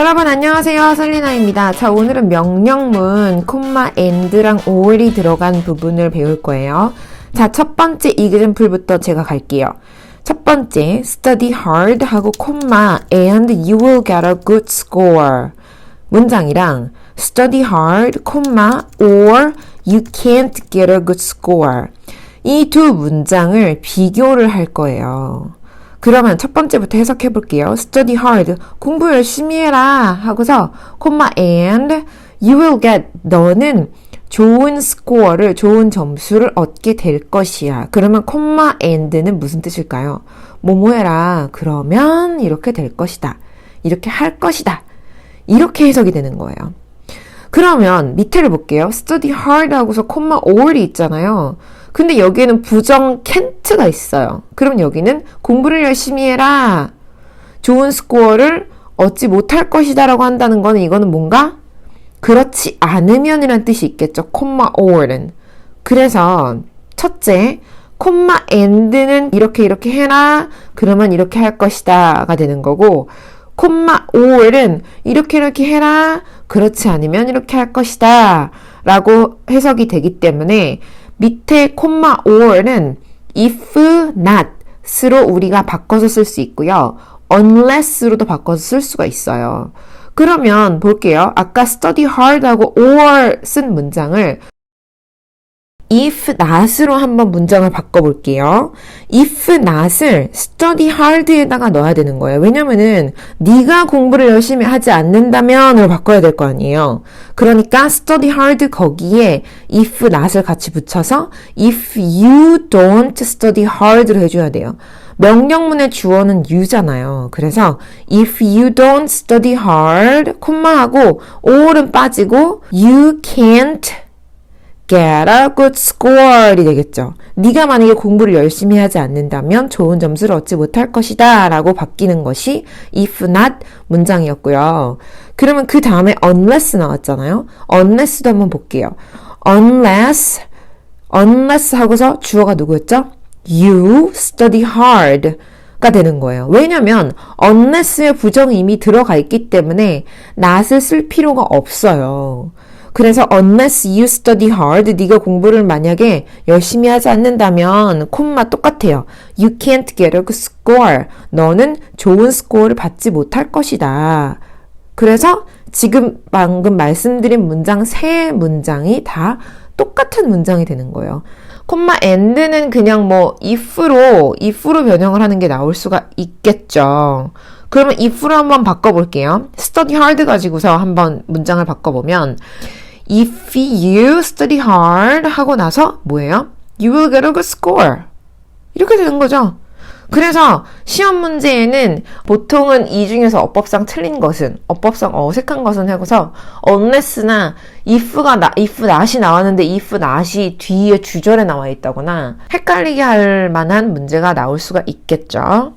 여러분 안녕하세요 설리나입니다. 자 오늘은 명령문 콤마 and랑 or이 들어간 부분을 배울 거예요. 자첫 번째 이그램플부터 제가 갈게요. 첫 번째 study hard 하고 콤마 and you will get a good score 문장이랑 study hard 콤마 or you can't get a good score 이 두 문장을 비교를 할 거예요. 그러면 첫 번째부터 해석해 볼게요. study hard. 공부 열심히 해라. 하고서, 콤마 and you will get. 너는 좋은 score를, 좋은 점수를 얻게 될 것이야. 그러면 콤마 and는 무슨 뜻일까요? 뭐뭐 해라. 그러면 이렇게 될 것이다. 이렇게 할 것이다. 이렇게 해석이 되는 거예요. 그러면 밑에를 볼게요. study hard 하고서 콤마 or이 있잖아요. 근데 여기에는 부정 can't가 있어요. 그럼 여기는 공부를 열심히 해라. 좋은 스코어를 얻지 못할 것이다 라고 한다는 거는 이거는 뭔가 그렇지 않으면이란 뜻이 있겠죠. 콤마 or는. 그래서 첫째, 콤마 and는 이렇게 이렇게 해라. 그러면 이렇게 할 것이다가 되는 거고 콤마 or은 이렇게 이렇게 해라. 그렇지 않으면 이렇게 할 것이다. 라고 해석이 되기 때문에 밑에 콤마 or는 if not으로 우리가 바꿔서 쓸 수 있고요. unless로도 바꿔서 쓸 수가 있어요. 그러면 볼게요. 아까 study hard하고 or 쓴 문장을 if not으로 한번 문장을 바꿔볼게요. if not을 study hard에다가 넣어야 되는 거예요. 왜냐면은 네가 공부를 열심히 하지 않는다면으로 바꿔야 될 거 아니에요. 그러니까 study hard 거기에 if not을 같이 붙여서 if you don't study hard로 해줘야 돼요. 명령문의 주어는 you잖아요. 그래서 if you don't study hard, 콤마하고 or은 빠지고 you can't get a good score이 되겠죠. 네가 만약에 공부를 열심히 하지 않는다면 좋은 점수를 얻지 못할 것이다 라고 바뀌는 것이 if not 문장이었고요. 그러면 그 다음에 unless 나왔잖아요. unless도 한번 볼게요. unless unless 하고서 주어가 누구였죠? you study hard 가 되는 거예요. 왜냐면 unless의 부정이 이미 들어가 있기 때문에 not을 쓸 필요가 없어요. 그래서 unless you study hard, 네가 공부를 만약에 열심히 하지 않는다면 콤마 똑같아요. You can't get a score. 너는 좋은 스코어를 받지 못할 것이다. 그래서 지금 방금 말씀드린 문장 세 문장이 다 똑같은 문장이 되는 거예요. 콤마 and는 그냥 뭐 if로 if로 변형을 하는 게 나올 수가 있겠죠. 그러면 if로 한번 바꿔볼게요. study hard 가지고서 한번 문장을 바꿔보면 if you study hard 하고 나서 뭐예요? you will get a good score. 이렇게 되는 거죠. 그래서 시험 문제에는 보통은 이 중에서 어법상 틀린 것은 어법상 어색한 것은 하고서 unless나 if가 나, if not이 나왔는데 if not이 뒤에 주절에 나와 있다거나 헷갈리게 할 만한 문제가 나올 수가 있겠죠.